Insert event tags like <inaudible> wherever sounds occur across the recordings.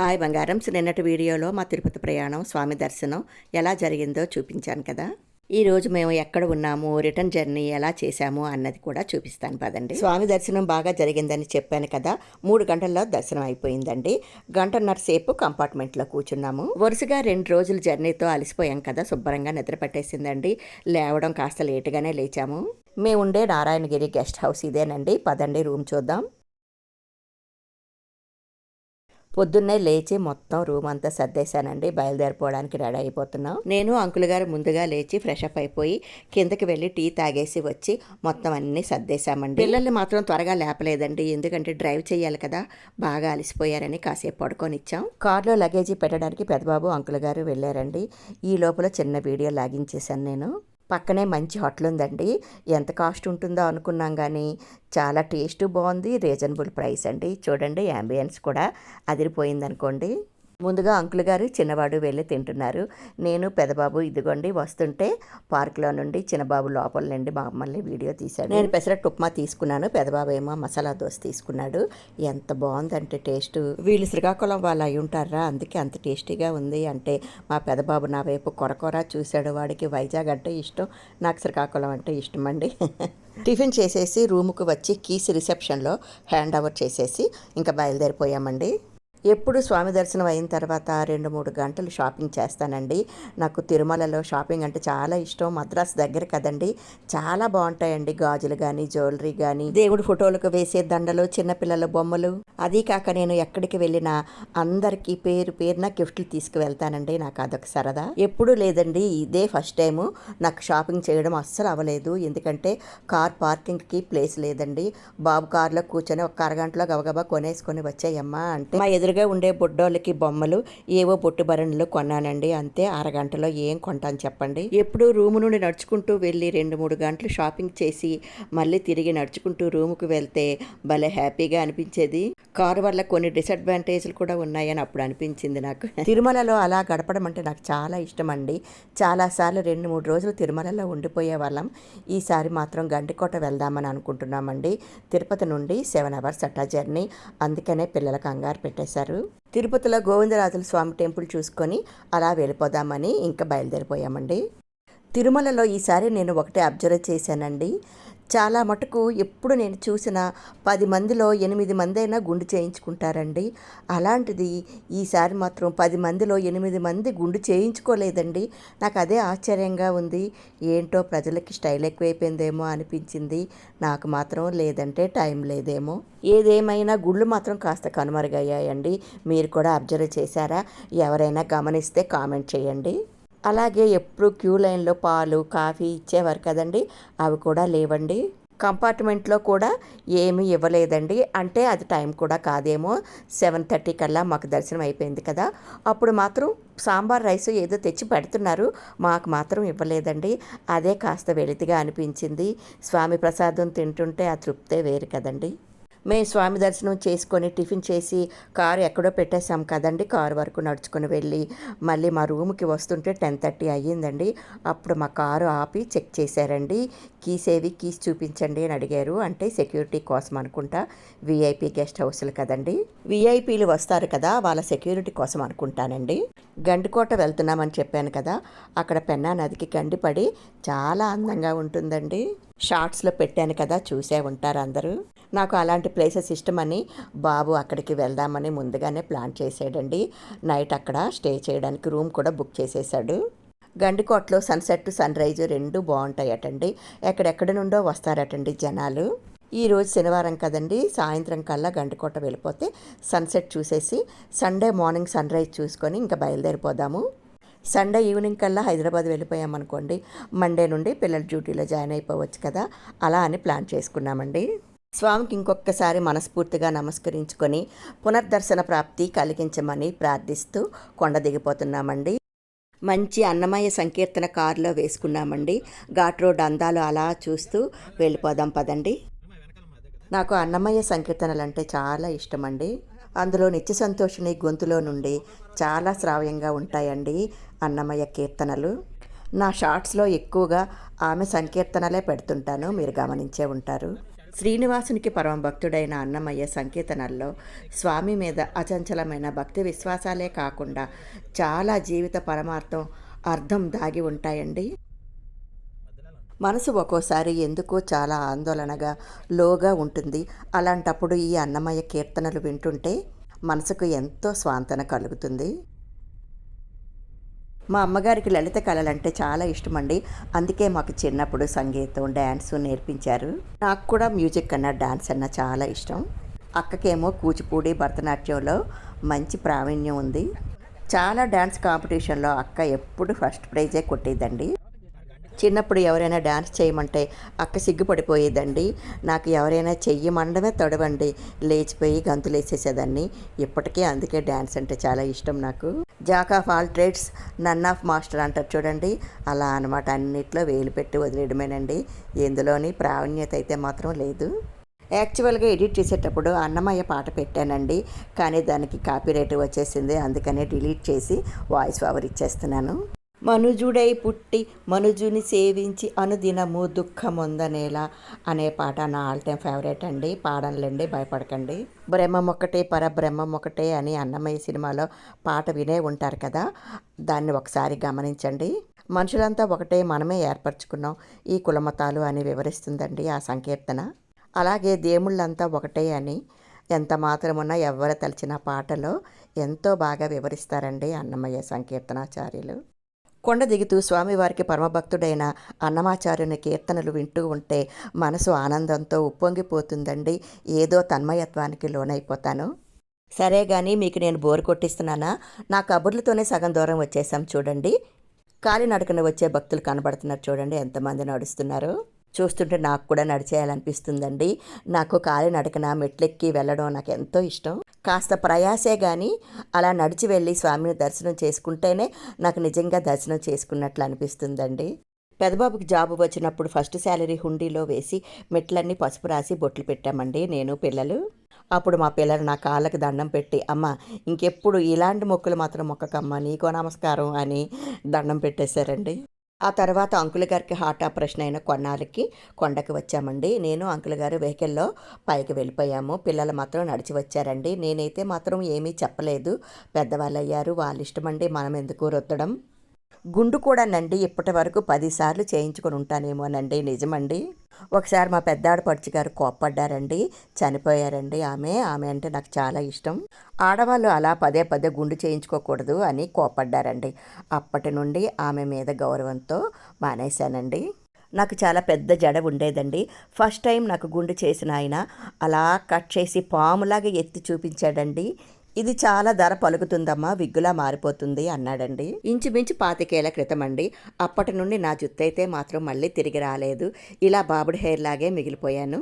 Hi బంగారం. నిన్నటి వీడియోలో మా తిరుపతి ప్రయాణం స్వామి దర్శనం ఎలా జరిగిందో చూపించాను కదా. ఈరోజు మేము ఎక్కడ ఉన్నాము రిటర్న్ జర్నీ ఎలా చేశాము అన్నది కూడా చూపిస్తాను పదండి. స్వామి దర్శనం బాగా జరిగిందని చెప్పాను కదా. మూడు గంటల్లో దర్శనం అయిపోయిందండి. గంటన్నర సేపు కంపార్ట్మెంట్లో కూర్చున్నాము. వరుసగా రెండు రోజుల జర్నీతో అలసిపోయాం కదా. శుభ్రంగా నిద్ర పట్టేసిందండి. లేవడం కాస్త లేటుగానే లేచాము. మేము ఉండే నారాయణగిరి గెస్ట్ హౌస్ ఇదేనండి. పదండి రూమ్ చూద్దాం. పొద్దున్నే లేచి మొత్తం రూమ్ అంతా సర్దేశానండి. బయలుదేరిపోవడానికి రెడీ అయిపోతున్నాం. నేను అంకుల్ గారు ముందుగా లేచి ఫ్రెష్ అప్ అయిపోయి కిందకి వెళ్ళి టీ తాగేసి వచ్చి మొత్తం అన్ని సర్దేశామండి. పిల్లల్ని మాత్రం త్వరగా లేపలేదండి. ఎందుకంటే డ్రైవ్ చేయాలి కదా. బాగా అలసిపోయారని కాసేపు పడుకొని ఇచ్చాం కార్లో లగేజీ పెట్టడానికి పెద్దబాబు అంకుల్ గారు వెళ్ళారండి. ఈ లోపల చిన్న వీడియో లాగించేశాను నేను. పక్కనే మంచి హోటల్ ఉందండి ఎంత కాస్ట్ ఉంటుందో అనుకున్నాం కానీ చాలా టేస్ట్ బాగుంది రీజనబుల్ ప్రైస్ అండి చూడండి యాంబియన్స్ కూడా అదిరిపోయింది అనుకోండి ముందుగా అంకుల్ గారు చిన్నవాడు వెళ్ళి తింటున్నారు. నేను పెదబాబు ఇదిగోండి వస్తుంటే పార్క్లో నుండి చిన్నబాబు లోపల నుండి మమ్మల్ని వీడియో తీశాడు. నేను పెసరట్టు ఉప్మా తీసుకున్నాను. పెదబాబు ఏమో మసాలా దోశ తీసుకున్నాడు. ఎంత బాగుందంటే టేస్ట్. వీళ్ళు శ్రీకాకుళం వాళ్ళు అయి ఉంటారా? అందుకే అంత టేస్టీగా ఉంది అంటే మా పెదబాబు నా వైపు కొరకొర చూశాడు. వాడికి వైజాగ్ అంటే ఇష్టం. నాకు శ్రీకాకుళం అంటే ఇష్టం అండి. <laughs> టిఫిన్ చేసేసి రూముకు వచ్చి కీస్ రిసెప్షన్లో హ్యాండ్ ఓవర్ చేసేసి ఇంకా బయలుదేరిపోయామండి. ఎప్పుడు స్వామి దర్శనం అయిన తర్వాత రెండు మూడు గంటలు షాపింగ్ చేస్తానండి. నాకు తిరుమలలో షాపింగ్ అంటే చాలా ఇష్టం. మద్రాస్ దగ్గర కదండి. చాలా బాగుంటాయండి గాజులు కానీ జ్యువెలరీ కానీ దేవుడి ఫోటోలకు వేసే దండలు చిన్నపిల్లల బొమ్మలు. అది కాక నేను ఎక్కడికి వెళ్ళినా అందరికీ పేరు పేరున గిఫ్ట్లు తీసుకువెళ్తానండి. నాకు అదొక సరదా. ఎప్పుడూ లేదండి. ఇదే ఫస్ట్ టైము. నాకు షాపింగ్ చేయడం అస్సలు అవ్వలేదు. ఎందుకంటే కార్ పార్కింగ్కి ప్లేస్ లేదండి. బాబు కార్లో కూర్చొని ఒక అరగంటలో గబగబా కొనేసుకొని వచ్చాయమ్మా అంటే మా ఎదురు ఎదురుగా ఉండే బుడ్డోళ్ళకి బొమ్మలు ఏవో బొట్టు బరణులు కొన్నానండి. అంతే అరగంటలో ఏం కొంటాను చెప్పండి? ఎప్పుడు రూము నుండి నడుచుకుంటూ వెళ్ళి రెండు మూడు గంటలు షాపింగ్ చేసి మళ్ళీ తిరిగి నడుచుకుంటూ రూముకు వెళ్తే భలే హ్యాపీగా అనిపించేది. కారు వల్ల కొన్ని డిసడ్వాంటేజ్లు కూడా ఉన్నాయని అప్పుడు అనిపించింది నాకు. తిరుమలలో అలా గడపడం అంటే నాకు చాలా ఇష్టం అండి చాలాసార్లు రెండు మూడు రోజులు తిరుమలలో ఉండిపోయే వాళ్ళం. ఈసారి మాత్రం గండికోట వెళ్దామని అనుకుంటున్నామండి. తిరుపతి నుండి సెవెన్ అవర్స్ అట్టా జర్నీ. అందుకనే పిల్లలకు కంగారు పెట్టేశారు చేశారు. తిరుపతిలో గోవిందరాజుల స్వామి టెంపుల్ చూసుకొని అలా వెళ్ళిపోదామని ఇంకా బయలుదేరిపోయామండి. తిరుమలలో ఈసారి నేను ఒకటే అబ్జర్వ్ చేశానండి. చాలా మటుకు ఎప్పుడు నేను చూసిన పది మందిలో ఎనిమిది మంది అయినా గుండు చేయించుకుంటారండి. అలాంటిది ఈసారి మాత్రం పది మందిలో ఎనిమిది మంది గుండు చేయించుకోలేదండి. నాకు అదే ఆశ్చర్యంగా ఉంది. ఏంటో ప్రజలకి స్టైల్ ఎక్కువైపోయిందేమో అనిపించింది. నాకు మాత్రం లేదంటే టైం లేదేమో. ఏదేమైనా గుళ్ళు మాత్రం కాస్త కనుమరుగయ్యాయండి. మీరు కూడా అబ్జర్వ్ చేశారా? ఎవరైనా గమనిస్తే కామెంట్ చేయండి. అలాగే ఎప్పుడు క్యూ లైన్లో పాలు కాఫీ ఇచ్చేవారు కదండి. అవి కూడా లేవండి. కంపార్ట్మెంట్లో కూడా ఏమీ ఇవ్వలేదండి. అంటే అది టైం కూడా కాదేమో. సెవెన్ థర్టీ కల్లా మాకు దర్శనం అయిపోయింది కదా. అప్పుడు మాత్రం సాంబార్ రైస్ ఏదో తెచ్చి పెడుతున్నారు. మాకు మాత్రం ఇవ్వలేదండి. అదే కాస్త వెలితిగా అనిపించింది. స్వామి ప్రసాదం తింటుంటే ఆ తృప్తే వేరు కదండి. మేము స్వామి దర్శనం చేసుకొని టిఫిన్ చేసి కారు ఎక్కడో పెట్టేశాం కదండి కారు వరకు నడుచుకొని వెళ్ళి మళ్ళీ మా రూమ్కి వస్తుంటే టెన్ థర్టీ అయ్యిందండి. అప్పుడు మా కారు ఆపి చెక్ చేశారండి. కీస్ ఏవి? కీస్ చూపించండి అని అడిగారు. అంటే సెక్యూరిటీ కోసం అనుకుంటా. విఐపి గెస్ట్ హౌస్లు కదండి. విఐపీలు వస్తారు కదా వాళ్ళ సెక్యూరిటీ కోసం అనుకుంటానండి. గండికోట వెళ్తున్నామని చెప్పాను కదా అక్కడ పెన్నా నదికి గండిపడి చాలా అందంగా ఉంటుందండి. షార్ట్స్లో పెట్టాను కదా చూసే ఉంటారు అందరూ. నాకు అలాంటి ప్లేసెస్ ఇష్టమని బాబు అక్కడికి వెళ్దామని ముందుగానే ప్లాన్ చేసాడండి. నైట్ అక్కడ స్టే చేయడానికి రూమ్ కూడా బుక్ చేసేసాడు. గండికోటలో సన్సెట్ సన్ రైజ్ రెండు బాగుంటాయటండి. ఎక్కడెక్కడి నుండో వస్తారటండి జనాలు. ఈరోజు శనివారం కదండి సాయంత్రం కల్లా గండికోట వెళ్ళిపోతే సన్సెట్ చూసేసి సండే మార్నింగ్ సన్ రైజ్ చూసుకొని ఇంకా బయలుదేరిపోదాము. సండే ఈవినింగ్ కల్లా హైదరాబాద్ వెళ్ళిపోయామనుకోండి మండే నుండి పిల్లల డ్యూటీలో జాయిన్ అయిపోవచ్చు కదా అలా అని ప్లాన్ చేసుకున్నామండి. స్వామికి ఇంకొకసారి మనస్ఫూర్తిగా నమస్కరించుకొని పునర్దర్శన ప్రాప్తి కలిగించమని ప్రార్థిస్తూ కొండ దిగిపోతున్నామండి. మంచి అన్నమయ్య సంకీర్తన కారులో వేసుకున్నామండి. ఘాట్ రోడ్ అందాలు అలా చూస్తూ వెళ్ళిపోదాం పదండి. నాకు అన్నమయ్య సంకీర్తనలు అంటే చాలా ఇష్టమండి. అందులో నిత్య సంతోషిని గొంతులో నుండి చాలా శ్రావ్యంగా ఉంటాయండి అన్నమయ్య కీర్తనలు. నా షార్ట్స్లో ఎక్కువగా ఆమె సంకీర్తనలే పెడుతుంటాను. మీరు గమనించే ఉంటారు. శ్రీనివాసునికి పరమ భక్తుడైన అన్నమయ్య సంకీర్తనల్లో స్వామి మీద అచంచలమైన భక్తి విశ్వాసాలే కాకుండా చాలా జీవిత పరమార్థం అర్థం దాగి ఉంటాయండి. మనసు ఒక్కోసారి ఎందుకో చాలా ఆందోళనగా లోగా ఉంటుంది. అలాంటప్పుడు ఈ అన్నమయ్య కీర్తనలు వింటుంటే మనసుకు ఎంతో స్వాంతన కలుగుతుంది. మా అమ్మగారికి లలిత కళలంటే చాలా ఇష్టం అండి అందుకే మాకు చిన్నప్పుడు సంగీతం డ్యాన్స్ నేర్పించారు. నాకు కూడా మ్యూజిక్ కన్నా డ్యాన్స్ అన్న చాలా ఇష్టం. అక్కకేమో కూచిపూడి భరతనాట్యంలో మంచి ప్రావీణ్యం ఉంది. చాలా డ్యాన్స్ కాంపిటీషన్లో అక్క ఎప్పుడు ఫస్ట్ ప్రైజే కొట్టేదండి. చిన్నప్పుడు ఎవరైనా డ్యాన్స్ చేయమంటే అక్క సిగ్గుపడిపోయేదండి. నాకు ఎవరైనా చెయ్యమండమే తొడవండి. లేచిపోయి గంతులు వేసేసేదాన్ని ఇప్పటికే అందుకే డ్యాన్స్ అంటే చాలా ఇష్టం నాకు. Jack of all trades none of master అంటారు చూడండి. అలా అనమాట అన్నిట్లో వేలు పెట్టి వదిలేయడమేనండి. ఎందులోని ప్రావీణ్యత అయితే మాత్రం లేదు. యాక్చువల్గా ఎడిట్ చేసేటప్పుడు అన్నమయ్య పాట పెట్టానండి. కానీ దానికి కాపీరైట్ వచ్చేసింది. అందుకనే డిలీట్ చేసి వాయిస్ ఓవర్ ఇచ్చేస్తున్నాను. మనుజుడై పుట్టి మనుజుని సేవించి అనుదినము దుఃఖముందనేలా అనే పాట నా ఆల్ టైమ్ ఫేవరెట్ అండి. పాడనులేండి భయపడకండి. బ్రహ్మం ఒకటే పరబ్రహ్మం ఒకటే అని అన్నమయ్య సినిమాలో పాట వినే ఉంటారు కదా దాన్ని ఒకసారి గమనించండి. మనుషులంతా ఒకటే మనమే ఏర్పరచుకున్నాం ఈ కులమతాలు అని వివరిస్తుందండి ఆ సంకీర్తన. అలాగే దేవుళ్ళంతా ఒకటే అని ఎంత మాత్రమున్నా ఎవరు తలిచిన పాటలో ఎంతో బాగా వివరిస్తారండి అన్నమయ్య సంకీర్తనాచార్యులు. కొండ దిగుతూ స్వామివారికి పరమభక్తుడైన అన్నమాచార్యుని కీర్తనలు వింటూ ఉంటే మనసు ఆనందంతో ఉప్పొంగిపోతుందండి. ఏదో తన్మయత్వానికి లోనైపోతాను. సరే కానీ మీకు నేను బోరు కొట్టిస్తున్నానా? నా కబుర్లతోనే సగం దూరం వచ్చేసాం చూడండి. కాలినడకన వచ్చే భక్తులు కనబడుతున్నారు చూడండి. ఎంతమంది నడుస్తున్నారు? చూస్తుంటే నాకు కూడా నడిచేయాలనిపిస్తుందండి. నాకు కాలినడకన మెట్లెక్కి వెళ్ళడం నాకు ఎంతో ఇష్టం. కాస్త ప్రయాసే కానీ అలా నడిచి వెళ్ళి స్వామిని దర్శనం చేసుకుంటేనే నాకు నిజంగా దర్శనం చేసుకున్నట్లు అనిపిస్తుందండి. పెదబాబుకి జాబ్ వచ్చినప్పుడు ఫస్ట్ శాలరీ హుండీలో వేసి మెట్లన్నీ పసుపు రాసి బొట్లు పెట్టామండి నేను పిల్లలు. అప్పుడు మా పిల్లలు నా కాళ్ళకి దండం పెట్టి అమ్మ ఇంకెప్పుడు ఇలాంటి మొక్కులు మాత్రం మొక్కకమ్మ నీకో నమస్కారం అని దండం పెట్టేశారండి. ఆ తర్వాత అంకుల్ గారికి హార్ట్ ఆపరేషన్ అయిన కొన్నాళ్ళకి కొండకి వచ్చామండి. నేను అంకుల్ గారు వెహికల్లో పైకి వెళ్ళిపోయాము. పిల్లలు మాత్రం నడిచి వచ్చారండి. నేనైతే మాత్రం ఏమీ చెప్పలేదు. పెద్దవాళ్ళు అయ్యారు. వాళ్ళ ఇష్టమండి మనం ఎందుకు రొత్తడం గుండు కూడా నండి ఇప్పటి వరకు పదిసార్లు చేయించుకొని ఉంటానేమోనండి నిజమండి? ఒకసారి మా పెద్దాడు పడుచు గారు కోప్పడ్డారండి చనిపోయారండి ఆమె ఆమె అంటే నాకు చాలా ఇష్టం. ఆడవాళ్ళు అలా పదే పదే గుండు చేయించుకోకూడదు అని కోప్పడ్డారండి. అప్పటి నుండి ఆమె మీద గౌరవంతో మానేశానండి. నాకు చాలా పెద్ద జడ ఉండేదండి. ఫస్ట్ టైం నాకు గుండు చేసిన ఆయన అలా కట్ చేసి పాములాగా ఎత్తి చూపించాడండి. ఇది చాలా ధర పలుకుతుందమ్మా విగ్గులా మారిపోతుంది అన్నాడండి. ఇంచుమించు పాతికేళ్ళ క్రితం అండి అప్పటి నుండి నా జుత్తు అయితే మాత్రం మళ్ళీ తిరిగి రాలేదు. ఇలా బాబుడి హెయిర్ లాగే మిగిలిపోయాను.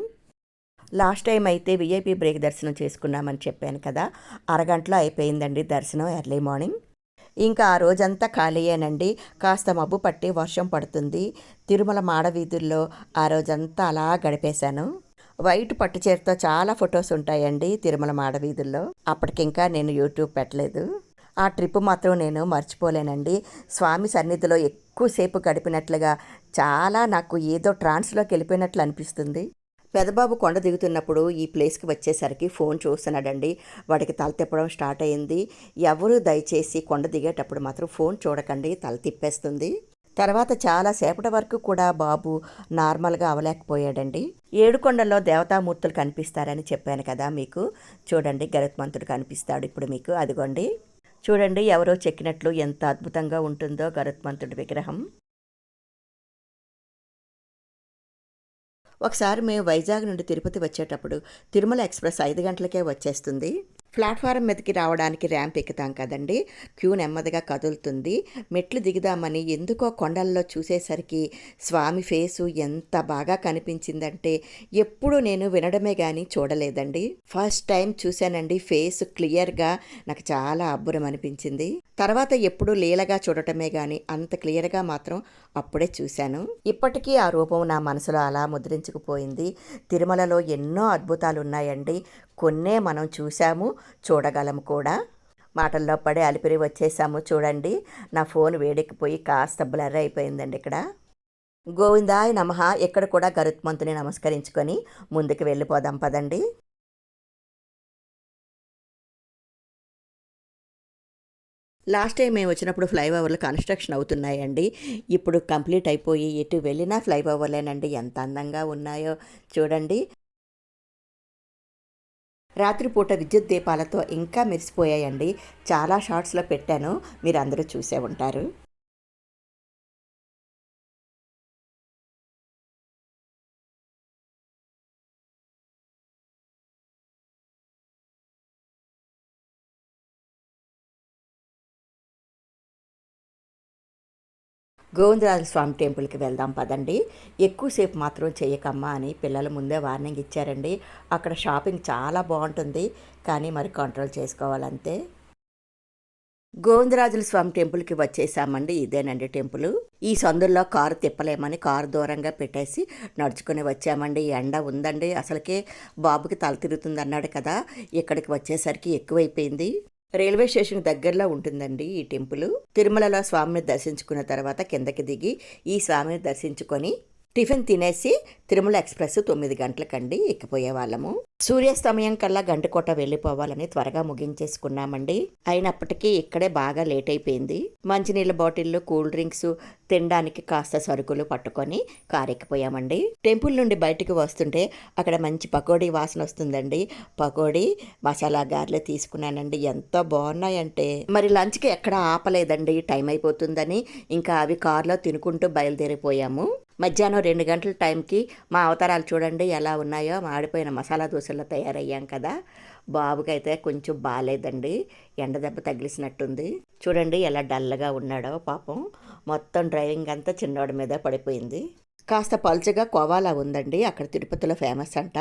లాస్ట్ టైం అయితే విఐపి బ్రేక్ దర్శనం చేసుకున్నామని చెప్పాను కదా అరగంటలో అయిపోయిందండి దర్శనం ఎర్లీ మార్నింగ్. ఇంకా ఆ రోజంతా ఖాళీయేనండి. కాస్త మబ్బు పట్టి వర్షం పడుతుంది. తిరుమల మాడవీధుల్లో ఆ రోజంతా అలా గడిపేశాను. వైట్ పట్టు చీరతో చాలా ఫొటోస్ ఉంటాయండి తిరుమల మాడవీధుల్లో అప్పటికింకా నేను యూట్యూబ్ పెట్టలేదు. ఆ ట్రిప్ మాత్రం నేను మర్చిపోలేనండి. స్వామి సన్నిధిలో ఎక్కువసేపు గడిపినట్లుగా చాలా నాకు ఏదో ట్రాన్స్లోకి వెళ్ళిపోయినట్లు అనిపిస్తుంది. పెదబాబు కొండ దిగుతున్నప్పుడు ఈ ప్లేస్కి వచ్చేసరికి ఫోన్ చూస్తున్నాడండి. వాడికి తల తిప్పడం స్టార్ట్ అయింది. ఎవరు దయచేసి కొండ దిగేటప్పుడు మాత్రం ఫోన్ చూడకండి. తల తిప్పేస్తుంది. తర్వాత చాలా సేపటి వరకు కూడా బాబు నార్మల్గా అవలేకపోయాడండి. ఏడుకొండల్లో దేవతామూర్తులు కనిపిస్తారని చెప్పాను కదా మీకు. చూడండి గరుత్మంతుడు కనిపిస్తాడు ఇప్పుడు మీకు. అదిగోండి. చూడండి ఎవరో చెక్కినట్లు ఎంత అద్భుతంగా ఉంటుందో గరుత్మంతుడి విగ్రహం. ఒకసారి మేము వైజాగ్ నుండి తిరుపతి వచ్చేటప్పుడు తిరుమల ఎక్స్ప్రెస్ ఐదు గంటలకే వచ్చేస్తుంది. ప్లాట్ఫారం మీదకి రావడానికి ర్యాంప్ ఎక్కుతాం కదండి. క్యూ నెమ్మదిగా కదులుతుంది. మెట్లు దిగుదామని ఎందుకో కొండల్లో చూసేసరికి స్వామి ఫేసు ఎంత బాగా కనిపించిందంటే ఎప్పుడూ నేను వినడమే కానీ చూడలేదండి. ఫస్ట్ టైం చూశానండి ఫేస్ క్లియర్గా నాకు చాలా అబ్బురం అనిపించింది. తర్వాత ఎప్పుడు లీలగా చూడటమే కానీ అంత క్లియర్గా మాత్రం అప్పుడే చూశాను. ఇప్పటికీ ఆ రూపం నా మనసులో అలా ముద్రించుకుపోయింది. తిరుమలలో ఎన్నో అద్భుతాలు ఉన్నాయండి కొన్నే మనం చూసాము చూడగలము కూడా. మాటల్లో పడి అలిపిరి వచ్చేసాము చూడండి. నా ఫోన్ వేడెక్కిపోయి కాస్త బ్లర్ అయిపోయిందండి ఇక్కడ. గోవిందాయ నమ. ఇక్కడ కూడా గరుత్మంతుని నమస్కరించుకొని ముందుకు వెళ్ళిపోదాం పదండి. లాస్ట్ టైం మేము వచ్చినప్పుడు ఫ్లైఓవర్లు కన్స్ట్రక్షన్ అవుతున్నాయండి. ఇప్పుడు కంప్లీట్ అయిపోయి ఎటు వెళ్ళినా ఫ్లైఓవర్లేనండి. ఎంత అందంగా ఉన్నాయో చూడండి. రాత్రిపూట విద్యుత్ దీపాలతో ఇంకా మెరిసిపోయాయండి. చాలా షార్ట్స్లో పెట్టాను. మీరు అందరూ చూసే ఉంటారు. గోవిందరాజు స్వామి టెంపుల్కి వెళ్దాం పదండి. ఎక్కువసేపు మాత్రం చేయకమ్మా అని పిల్లల ముందే వార్నింగ్ ఇచ్చారండి. అక్కడ షాపింగ్ చాలా బాగుంటుంది. కానీ మరి కంట్రోల్ చేసుకోవాలంతే. గోవిందరాజుల స్వామి టెంపుల్కి వచ్చేసామండి. ఇదేనండి టెంపుల్. ఈ సందుల్లో కారు తిప్పలేమని కారు దూరంగా పెట్టేసి నడుచుకుని వచ్చామండి. ఎండ ఉందండి. అసలుకే బాబుకి తల తిరుగుతుంది అన్నాడు కదా. ఇక్కడికి వచ్చేసరికి ఎక్కువైపోయింది. రైల్వే స్టేషన్ దగ్గరలో ఉంటుందండి ఈ టెంపుల్. తిరుమలలో స్వామిని దర్శించుకున్న తర్వాత కిందకి దిగి ఈ స్వామిని దర్శించుకొని టిఫిన్ తినేసి తిరుమల ఎక్స్ప్రెస్ తొమ్మిది గంటలకండి ఎక్కిపోయే వాళ్ళము సూర్యాస్తమయం కల్లా గంటకోట వెళ్ళిపోవాలని త్వరగా ముగించేసుకున్నామండి. అయినప్పటికీ ఇక్కడే బాగా లేట్ అయిపోయింది మంచినీళ్ళ బాటిళ్ళు కూల్ డ్రింక్స్ తినడానికి కాస్త సరుకులు పట్టుకొని కారు ఎక్కిపోయామండి. టెంపుల్ నుండి బయటికి వస్తుంటే అక్కడ మంచి పకోడీ వాసన వస్తుందండి. పకోడీ మసాలా గారెలు తీసుకున్నానండి. ఎంత బాగున్నాయంటే. మరి లంచ్కి ఎక్కడ ఆపలేదండి. టైం అయిపోతుందని ఇంకా అవి కారులో తినుకుంటూ బయలుదేరిపోయాము. మధ్యాహ్నం రెండు గంటల టైంకి మా అవతారాలు చూడండి ఎలా ఉన్నాయో. మాడిపోయిన మసాలా దోశల్లో తయారయ్యాం కదా. బాబుకైతే కొంచెం బాగాలేదండి ఎండ దెబ్బ తగిలిసినట్టుంది. చూడండి ఎలా డల్గా ఉన్నాడో పాపం. మొత్తం డ్రైవింగ్ అంతా చిన్నోడి మీద పడిపోయింది. కాస్త పలుచగా కోవాలా ఉందండి. అక్కడ తిరుపతిలో ఫేమస్ అంట.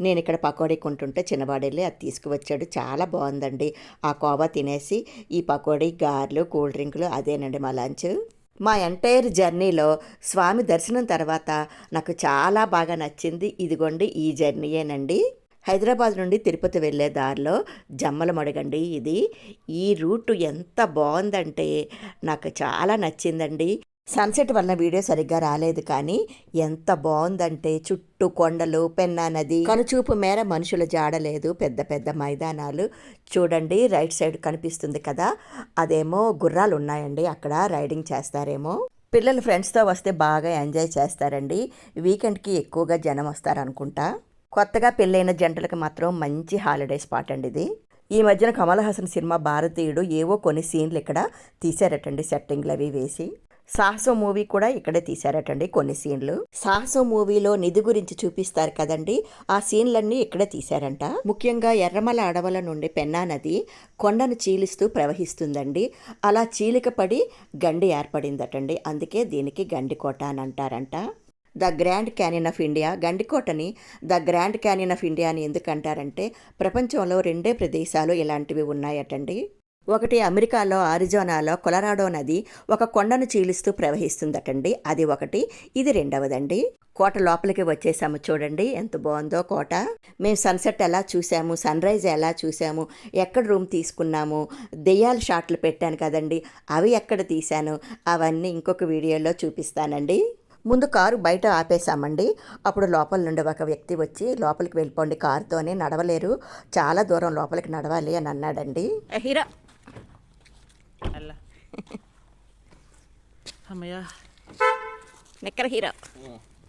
నేను ఇక్కడ పకోడీ కొంటుంటే చిన్నవాడెళ్ళి అది తీసుకువచ్చాడు. చాలా బాగుందండి. ఆ కోవా తినేసి ఈ పకోడీ గారెలు కూల్ డ్రింకులు అదేనండి మా లంచ్. మా ఎంటైర్ జర్నీలో స్వామి దర్శనం తర్వాత నాకు చాలా బాగా నచ్చింది. ఇదిగోండి ఈ జర్నీయేనండి హైదరాబాద్ నుండి తిరుపతి వెళ్ళే దారిలో జమ్మల మడగండి ఇది. ఈ రూట్ ఎంత బాగుందంటే నాకు చాలా నచ్చిందండి. సన్సెట్ వలన వీడియో సరిగ్గా రాలేదు కానీ ఎంత బాగుందంటే చుట్టూ కొండలు పెన్నా నది. కనుచూపు మేర మనుషుల జాడలేదు పెద్ద పెద్ద మైదానాలు. చూడండి రైట్ సైడ్ కనిపిస్తుంది కదా. అదేమో గుర్రాలు ఉన్నాయండి అక్కడ రైడింగ్ చేస్తారేమో. పిల్లలు ఫ్రెండ్స్తో వస్తే బాగా ఎంజాయ్ చేస్తారండి. వీకెండ్కి ఎక్కువగా జనం వస్తారనుకుంటా. కొత్తగా పెళ్ళైన జంటలకు మాత్రం మంచి హాలిడే స్పాట్ అండి ఇది. ఈ మధ్యన కమల్ హాసన్ సినిమా భారతీయుడు ఏవో కొన్ని సీన్లు ఇక్కడ తీశారటండి సెట్టింగ్లు అవి వేసి. సాహసం మూవీ కూడా ఇక్కడే తీశారటండి కొన్ని సీన్లు. సాహసం మూవీలో నిధి గురించి చూపిస్తారు కదండి ఆ సీన్లన్నీ ఇక్కడే తీశారంట. ముఖ్యంగా ఎర్రమల అడవుల నుండి పెన్నా నది కొండను చీలిస్తూ ప్రవహిస్తుందండి. అలా చీలిక పడి గండి ఏర్పడిందటండి. అందుకే దీనికి గండికోట అని అంటారంట. The grand canyon of India. గండికోటని the grand canyon of India అని ఎందుకంటారంటే ప్రపంచంలో రెండే ప్రదేశాలు ఇలాంటివి ఉన్నాయటండి. ఒకటి అమెరికాలో ఆరిజోనాలో కొలరాడో నది ఒక కొండను చీలిస్తూ ప్రవహిస్తుందటండి. అది ఒకటి. ఇది రెండవదండి. కోట లోపలికి వచ్చేసాము చూడండి. ఎంత బాగుందో కోట. మేము సన్సెట్ ఎలా చూసాము? సన్ రైజ్ ఎలా చూసాము? ఎక్కడ రూమ్ తీసుకున్నాము? దెయ్యాల షాట్లు పెట్టాను కదండి. అవి ఎక్కడ తీశాను? అవన్నీ ఇంకొక వీడియోలో చూపిస్తానండి. ముందు కారు బయట ఆపేశామండి. అప్పుడు లోపల నుండి ఒక వ్యక్తి వచ్చి లోపలికి వెళ్ళిపోండి. కారుతోనే నడవలేరు. చాలా దూరం లోపలికి నడవాలి అని అన్నాడండి. హీరో! అల్ల అమ్మయ్యా. నెక్కర హీరో.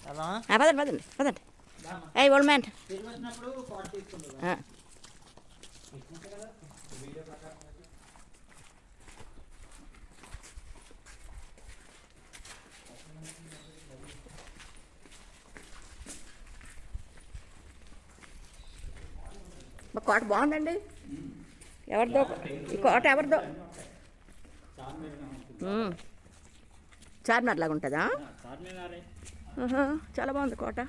అలా పదండి పదండి పదండి. ఏ ఓల్డ్ మ్యాన్. కోట బాగుందండి. ఎవరిదో ఈ కోట ఎవరిదో. చార్మినార్ లాగా ఉంటుందా చాలా బాగుంది కోట.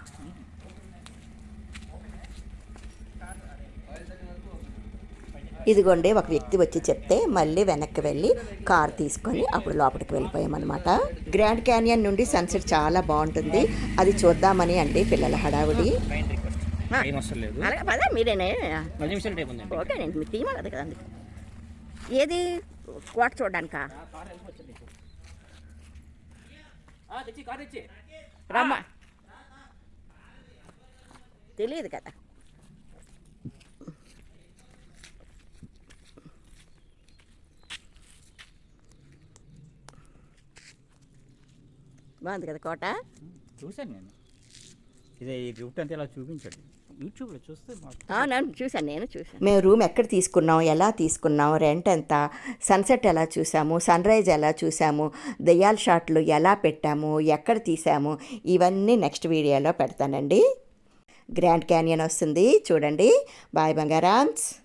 ఇదిగోండి ఒక వ్యక్తి వచ్చి చెప్తే మళ్ళీ వెనక్కి వెళ్ళి కార్ తీసుకొని అప్పుడు లోపలికి వెళ్ళిపోయామన్నమాట. గ్రాండ్ క్యానియన్ నుండి సన్సెట్ చాలా బాగుంటుంది. అది చూద్దామని అండి పిల్లల హడావుడి. అలాగే పదా మీరేనే. ఓకే నేను మీ తీమ కదా కదండి. ఏది? కోట చూడడానికా? తెచ్చి కార్ తెచ్చి. రమ్మా. తెలియదు కదా. బాగుంది కదా కోట? చూశాను నేను. ఇదే ఈ రూట్ అంతా ఇలా చూపించాడు. యూట్యూబ్లో చూస్తే చూసాను నేను చూసాను మేము రూమ్ ఎక్కడ తీసుకున్నాం ఎలా తీసుకున్నాం రెంట్ ఎంత సన్సెట్ ఎలా చూసాము సన్ రైజ్ ఎలా చూసాము దయ్యాల షాట్లు ఎలా పెట్టాము ఎక్కడ తీసాము ఇవన్నీ నెక్స్ట్ వీడియోలో పెడతానండి. గ్రాండ్ క్యానియన్ వస్తుంది చూడండి. బాయ్ బంగారామ్స్.